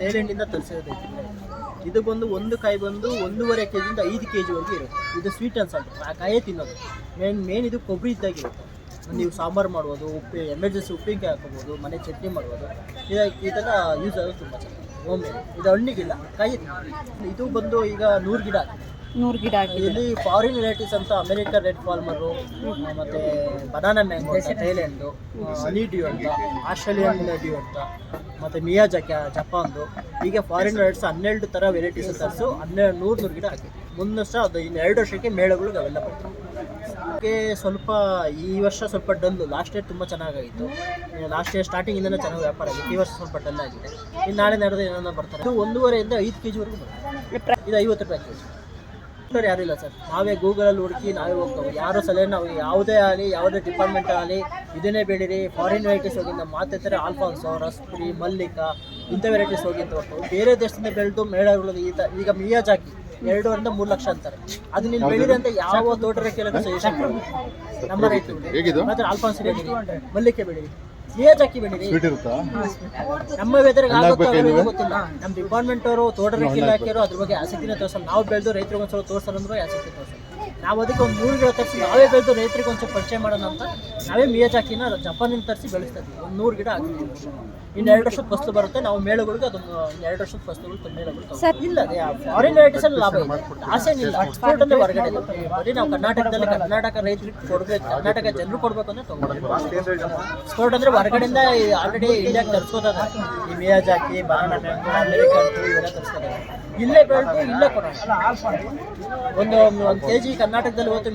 ಥೈಲ್ಯಾಂಡಿಂದ ತರಿಸೋದೈತಿ ಇದು ಬಂದು ಒಂದು ಕಾಯಿ ಬಂದು ಒಂದೂವರೆ ಕೆ ಜಿಯಿಂದ ಐದು ಕೆ ಜಿವರೆಗೂ ಇರುತ್ತೆ. ಇದು ಸ್ವೀಟ್ ಅನ್ಸ್ ಅಂತ ಆ ಕಾಯೇ ತಿನ್ನೋದು. ಮೇನ್ ಮೇನ್ ಇದು ಕೊಬ್ಬರಿ ಇದ್ದಾಗಿರುತ್ತೆ ನೀವು ಸಾಂಬಾರು ಮಾಡ್ಬೋದು ಉಪ್ಪಿ ಎಮರ್ಜೆನ್ಸಿ ಉಪ್ಪಿನಕಾಯಿ ಹಾಕೋಬೋದು ಮನೆ ಚಟ್ನಿ ಮಾಡ್ಬೋದು. ಇದು ಇದೆಲ್ಲ ಯೂಸ್ ಆಗೋದು ತುಂಬ ಚೆನ್ನಾಗಿ. ಹೋಮ್ ಇದು ಹಣ್ಣಿಗಿಲ್ಲ ಕಾಯಿ. ಇದು ಬಂದು ಈಗ ನೂರು ಗಿಡ. ನೂರು ಗಿಡ ಇಲ್ಲಿ ಫಾರಿನ್ ವೆರೈಟೀಸ್ ಅಂತ ಅಮೆರಿಕನ್ ರೆಡ್ ಫಾಲ್ಮರು ಮತ್ತು ಬನಾನಾ ಮ್ಯಾಂಗೋ ಥೈಲ್ಯಾಂಡು ಹನಿ ಡ್ಯೂ ಅಂತ ಆಸ್ಟ್ರೇಲಿಯನ್ ಡ್ಯೂ ಅಂತ ಮತ್ತೆ ಜಕ್ಯ ಜಪಾನ್ದು. ಹೀಗೆ ಫಾರಿನ್ ವೆರೈಟೀಸ್ ಹನ್ನೆರಡು ಥರ ವೆರೈಟೀಸ್ ತರಿಸು. ಹನ್ನೆರಡು ನೂರು ನೂರು ಗಿಡ. ಮುಂದೆ ವರ್ಷ ಅದು ಇನ್ನು ಎರಡು ವರ್ಷಕ್ಕೆ ಮೇಳಗಳು ಅವೆಲ್ಲ ಬರ್ತವೆ. ಅದಕ್ಕೆ ಸ್ವಲ್ಪ ಈ ವರ್ಷ ಸ್ವಲ್ಪ ಡಲ್ಲು. ಲಾಸ್ಟ್ ಇಯರ್ ತುಂಬ ಚೆನ್ನಾಗಾಗಿತ್ತು. ಲಾಸ್ಟ್ ಇಯರ್ ಸ್ಟಾರ್ಟಿಂಗಿಂದನೇ ಚೆನ್ನಾಗಿ ವ್ಯಾಪಾರ ಆಗಿತ್ತು ಈ ವರ್ಷ ಸ್ವಲ್ಪ ಡಲ್ ಆಗಿದೆ ಇನ್ನು ನಾಳೆ ನಡೆದು ಏನಾದ್ರು ಬರ್ತಾರೆ? ಇದು ಒಂದೂವರೆಯಿಂದ ಐದು ಕೆ ಜಿವರೆಗೂ ಬರ್ತದೆ ಇದು ಐವತ್ತು ರೂಪಾಯಿ ಕೆ ಜಿ ಸರ್ ಯಾರು ಇಲ್ಲ ಸರ್. ನಾವೇ ಗೂಗಲಲ್ಲಿ ಹುಡುಕಿ ನಾವೇ ಹೋಗ್ತೇವೆ. ಯಾರು ಸಲಹೆ ನಾವು ಯಾವುದೇ ಆಗಲಿ ಯಾವುದೇ ಡಿಪಾರ್ಟ್ಮೆಂಟ್ ಆಗಲಿ ಇದನ್ನೇ ಬೆಳೀರಿ ಫಾರಿನ್ ವೆರೈಟೀಸ್ ಹೋಗಿಂದ ಮಾತಾಡ್ತಾರೆ ಮಾತಾಡ್ತಾರೆ ಆಲ್ಫಾನ್ಸೋ ರಸ್ಪುರಿ ಮಲ್ಲಿಕ ಇಂಥ ವೆರೈಟೀಸ್ ಹೋಗಿ ಅಂತ ಹೊರಟು ಬೇರೆ ದೇಶದಿಂದ ಬೆಳೆದು ಮೇಳಗಳು ಈಗ ಈಗ ಮಿಯಾಜಾಕಿ ಎರಡೂವರಿಂದ ಮೂರು ಲಕ್ಷ ಅಂತಾರೆ. ಅದು ನೀನು ಬೆಳೀರಿ ಅಂತ ಯಾವ ತೋಟಗಾರಿಕೆ ಸಜೆಷನ್ ನಮ್ಮ ರೈತರು. ಮಾತ್ರ ಆಲ್ಫಾನ್ಸ್ ಬೆಳೀರಿ ಮಲ್ಲಿಕೆ ಬೆಳೀರಿ ಮಿಯಾಜಾಕಿ ಬೆಳೀರಿ ಸ್ವೀಟ್ ಇರುತ್ತಾ? ನಮ್ಮ ವೆದರ್ಗೆ ಆಗುತ್ತೋ ಗೊತ್ತಿಲ್ಲ. ನಮ್ಮ ಡಿಪಾರ್ಟ್ಮೆಂಟ್ ಅವರು ತೋಟಗಾರಿಕೆ ಇಲಾಖೆಯವರು ಅದ್ರ ಬಗ್ಗೆ ಆಸಕ್ತಿನ ತೋರಿಸಲ್ಲ. ನಾವು ಬೆಳೆದು ರೈತರಿಗೆ ಒಂದ್ಸಲ ತೋರಿಸಲ್ಲ ಅಂದ್ರೆ ಆಸಕ್ತಿ ತೋರ್ಸಲ್ಲ. ನಾವು ಅದಕ್ಕೆ ಒಂದು ನೂರು ಗಿಡ ತರಿಸಿ ನಾವೇ ಬೆಳೆದು ರೈತರಿಗೆ ಸ್ವಲ್ಪ ಪರಿಚಯ ಮಾಡೋಣ ಅಂತ ನಾವೇ ಮಿಯಾಜಾಕಿನ ಜಪಾನಿಂದ ತರಿಸಿ ಬೆಳೆಸ್ತಾ ಇದ್ವಿ ಒಂದು ನೂರು ಗಿಡ ಹಾಕಿದ್ವಿ ಇನ್ನು ಎರಡು ವರ್ಷದ ಫಸ್ಲು ಬರುತ್ತೆ. ನಾವು ಮೇಳಗಳಿಗೆ ಅದೊಂದು ಎರಡು ವರ್ಷದ ಫಸ್ಲುಗಳು ಮೇಳಗಳು ಇಲ್ಲ ಅದೇ ಫಾರಿನ್ ವೆರೈಟೀಸ್ ಅಲ್ಲಿ ಲಾಭ ಇದೆ. ಆಸೇನಿಲ್ಲ ಎಕ್ಸ್ಪೋರ್ಟ್ ಅಂದ್ರೆ ಹೊರಗಡೆ ಇದೆ. ಬರೀ ನಾವು ಕರ್ನಾಟಕದಲ್ಲಿ ಕರ್ನಾಟಕ ರೈತರಿಗೆ ಕೊಡಬೇಕು ಕರ್ನಾಟಕ ಜನರು ಕೊಡ್ಬೇಕು ಅಂದ್ರೆ ತಗೊಂಡು ಎಕ್ಸ್ಪೋರ್ಟ್ ಅಂದ್ರೆ ಹೊರಗಡೆಯಿಂದ ಆಲ್ರೆಡಿ ಇಂಡಿಯಾಗೆ ತರಿಸ್ಕೋತದ. ಈ ಮಿಯಾಜಾಕಿ ಅಮೆರಿಕನ್ ಇವೆಲ್ಲ ತರಿಸ್ಕೋತಾರೆ ಇಲ್ಲೇ ಬೆಳೆದು ಇಲ್ಲೇ ಕೊಡೋಣ. ಒಂದು ಒಂದು ಕೆ ಜಿ ಕರ್ನಾಟಕದಲ್ಲಿ ಹೋಗ್ತು